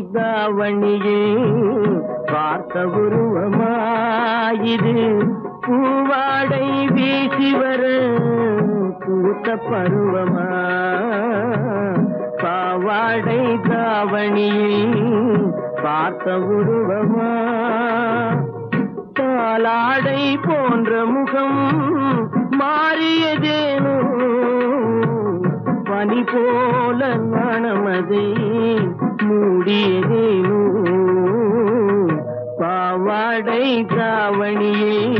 தாவணியே பார்த்த உருவமாயிது. பூவாடை வீசி வர பூத்த பருவமா? பாவாடை தாவணியே பார்த்த உருவமா? பாலாடை போன்ற முகம் மாறியதேனோ? பனி போல நாணமதை மூடியதேனோ? பாவாடை தாவணியை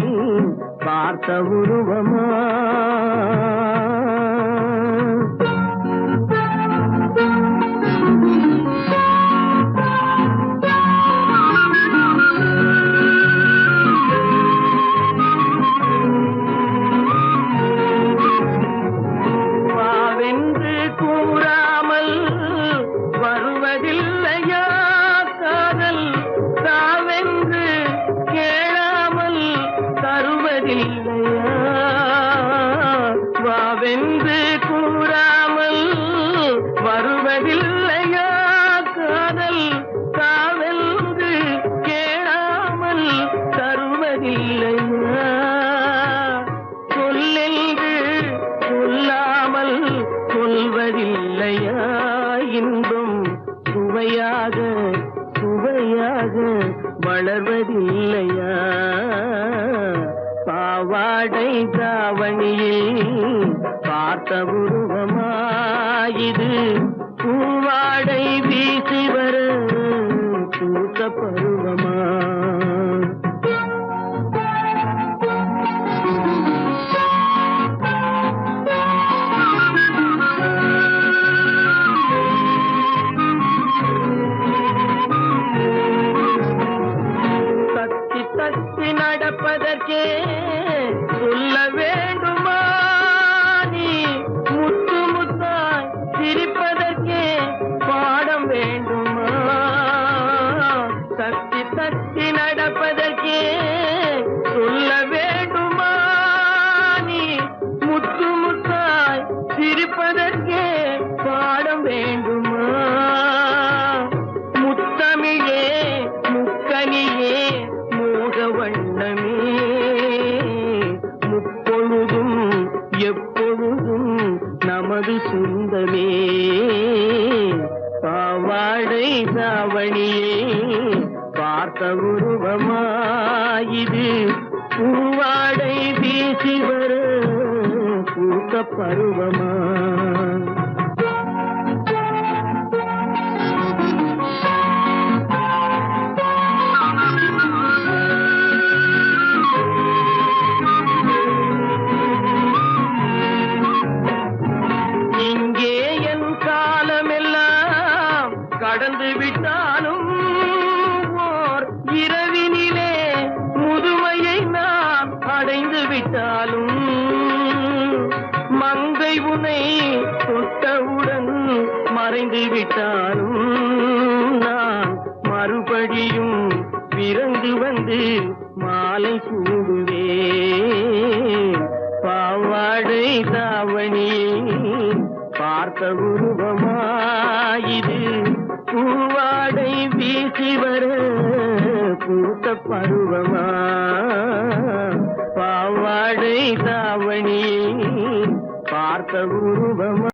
பார்த்த உருவமா? வாவென்று கூறாமல் வருவதில்லையா? காதல் தாவென்று கேளாமல் தருவதில்லையா? சொல்லென்று சொல்லாமல் சொல்வதில்லையா? இன்பம் சுவையாக சுவையாக வளர்வதில்லையா? பாவாடை தாவணியில் பார்த்த உருவமாயிது. பூவாடை வீசி வர பூத்த பருவமா நடப்பதற்கே சொல்ல பாவாடை தாவணியே பார்த்த உருவமாயிது. பூவாடை வீசி வர பூக்க பருவமா. மங்கை தொட்டவுடன் மறைந்து விட்டாலும் நான் மறுபடியும் பிறந்து வந்து மாலை சூடுவேன். பாவாடை தாவணி பார்த்த உருவமாயிது. பூவாடை வீசி வர பூத்த பருவமா? பாவாடை தாவணி பார்த்த உருவமா